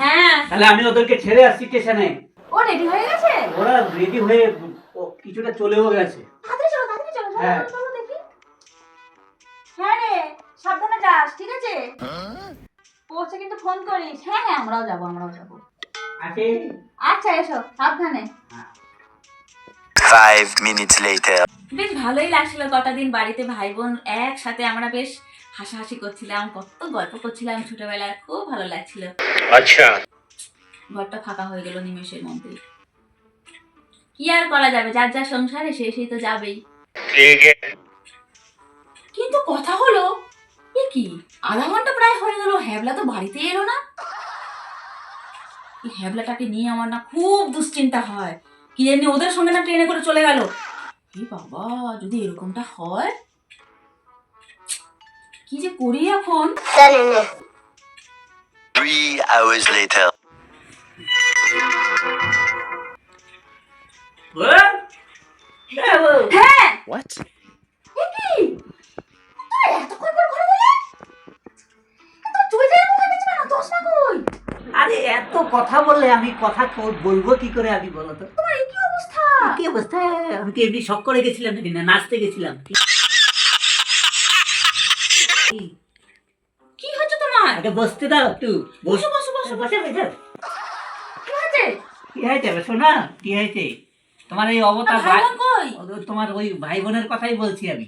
হ্যাঁ। তাহলে আমি ওদেরকে ছেড়ে আসছি স্টেশনে। ও রেডি হয়ে গেছে? ওরা রেডি হয়ে কিছুটা চলেও গেছে। তাড়াতাড়ি চলো তাড়াতাড়ি চলো চলো, হ্যাঁ। চলো দেখি। হ্যাঁ রে সাবধানে যাস ঠিক আছে? পৌঁছে কিন্তু ফোন করিস। হ্যাঁ হ্যাঁ আমরাও যাব আমরাও যাব। আচ্ছা এসো সাবধানে। later. বেশ ভালোই লাগছিল কটা দিন বাড়িতে ভাই বোন একসাথে আমরা বেশ হাসাহাসি করছিলাম কত গল্প করছিলাম ছোটবেলায় খুব ভালো লাগছিল। আচ্ছা। ঘরটা ফাঁকা হয়ে গেল নিমেষের মধ্যে। কি আর করা যাবে? যার যার সংসারে সে সেই তো যাবেই। কিন্তু কথা হলো এ কি? আধা ঘণ্টা প্রায় হয়ে গেল হ্যাবলা তো বাড়িতে এলো না। এই হ্যাবলাটাকে নিয়ে আমার না খুব দুশ্চিন্তা হয়। কি জানি ওদের সঙ্গে না ট্রেনে করে চলে গেল। এ বাবা যদি এরকমটা হয়? কি যে করি এখন? Three hours later. হ্যাঁ, হ্যাঁ What? না না কই আরে এত কথা বললে আমি কথা বলব কি করে আমি বলো তো? তোমার এই কি অবস্থা? কি অবস্থা? আমি কি এমনি শখ করে গেছিলাম নাকি না? নাচতে গেছিলাম? কি? হচ্ছে তোমার? আগে বসতে দাও একটু। বসো বসো বসো বসে। বসে কি হয়েছে? কি হয়েছে শোনা কি হয়েছে? তোমার এই অবতার ভাই তোমার ওই ভাই বোনের কথাই বলছি আমি।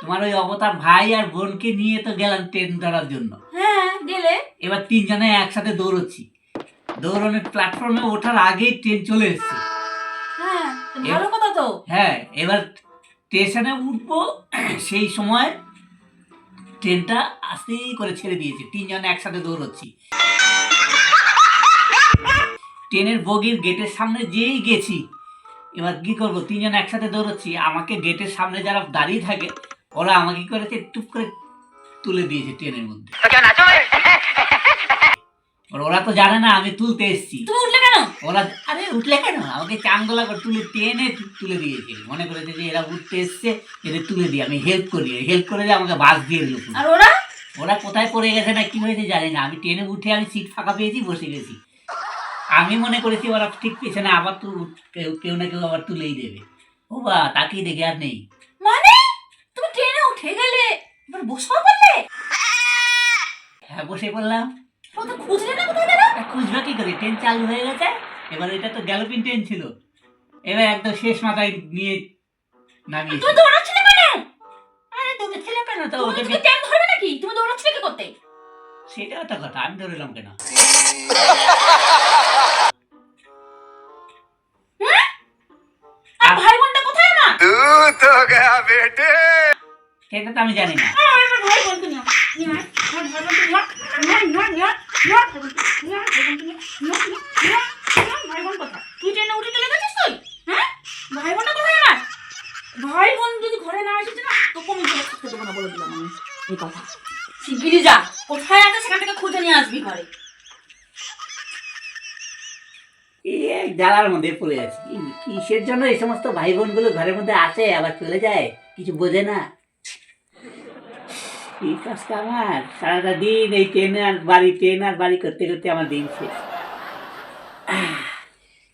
তোমার ওই অবতার ভাই আর বোনকে নিয়ে তো গেলাম ট্রেন ধরার জন্য। হ্যাঁ গেলে। এবার তিনজনে একসাথে দৌড়চ্ছি। দৌড়ানোর প্ল্যাটফর্মে ওঠার আগেই ট্রেন চলে এসেছে। হ্যাঁ ভালো কথা তো। হ্যাঁ এবার স্টেশনে উঠবো সেই সময় ট্রেনটা আস্তেই করে ছেড়ে দিয়েছে। তিনজন একসাথে দৌড়চ্ছি। ট্রেনের বগির গেটের সামনে যেই গেছি, এবার কি করব? তিনজন একসাথে দৌড়চ্ছি। আমাকে গেটের সামনে যারা দাঁড়িয়ে থাকে, ওরা আমাকে কি করেছে, টুপ করে তুলে দিয়েছে ট্রেনের মধ্যে। ওরা তো জানে না আমি তুলতে এসেছি। তুমি উঠলে কেন? ওরা আরে উঠলে কেন? আমাকে চাঙ্গলা করে তুলে টেনে তুলে দিয়েছে। মনে করেছে যে এরা উঠতে এসছে এদের তুলে দিই আমি হেল্প করি। হেল্প করে আমাকে বাস দিয়ে দিল আর ওরা? ওরা কোথায় পড়ে গেছে না কি হয়েছে জানি না। আমি ট্রেনে উঠে আমি সিট ফাঁকা পেয়েছি বসে গেছি। আমি মনে করেছি ওরা ঠিক পেছনে আবার তো কেউ কেউ না কেউ আবার তুলেই দেবে। ও বা তাকিয়ে দেখে আর নেই। মানে? তুমি ট্রেনে উঠে গেলে এবার বসবা বললে? হ্যাঁ বসে পড়লাম। ও তো খুচরোটা কোথায় গেল? খুচরো কি করে ট্রেন চালু হয়ে গেছে। এবার এটা তো গ্যালোপিন ট্রেন ছিল। এবার একদম শেষ মাথায় নিয়ে নামিয়ে তুমি দৌড়াচ্ছিলে মানে? আরে তোকে ছেলে পেন তো তুমি কি ট্রেন ধরবে নাকি? তুমি দৌড়াচ্ছিলে কি করতে? সেটা তো কথা আমি ধরলাম কেন? হ্যাঁ? আর ভাই বোনটা কোথায় না তো গয়া বেটে। সেটা তো আমি জানি না কোথায়? তুই ট্রেনে উঠে চলে গেছিস তুই হ্যাঁ ভাই বোনটা কোথায় আমার ভাই বোন যদি ঘরে না এসেছে না তোকে আমি ঘরে থাকতে দেবো না বলে দিলাম আমি এই কথা শিগগিরই যা কোথায় আছে সেখান থেকে খুঁজে নিয়ে আসবি ঘরে এই জ্বালার মধ্যে পড়ে আছি কিসের জন্য এই সমস্ত ভাই বোনগুলো ঘরের মধ্যে আসে আবার চলে যায় কিছু বোঝে না এই কাজটা আমার। সারাটা দিন এই ট্রেন বাড়ি ট্রেন বাড়ি করতে করতে আমার দিন শেষ।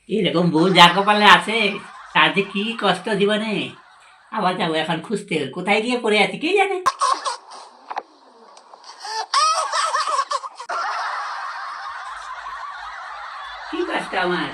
এরকম বউ যা কপালে আছে তার যে কি কষ্ট জীবনে? আবার যাব এখন খুঁজতে। কোথায় গিয়ে পড়ে আছি, কে জানে? কি কষ্ট আমার?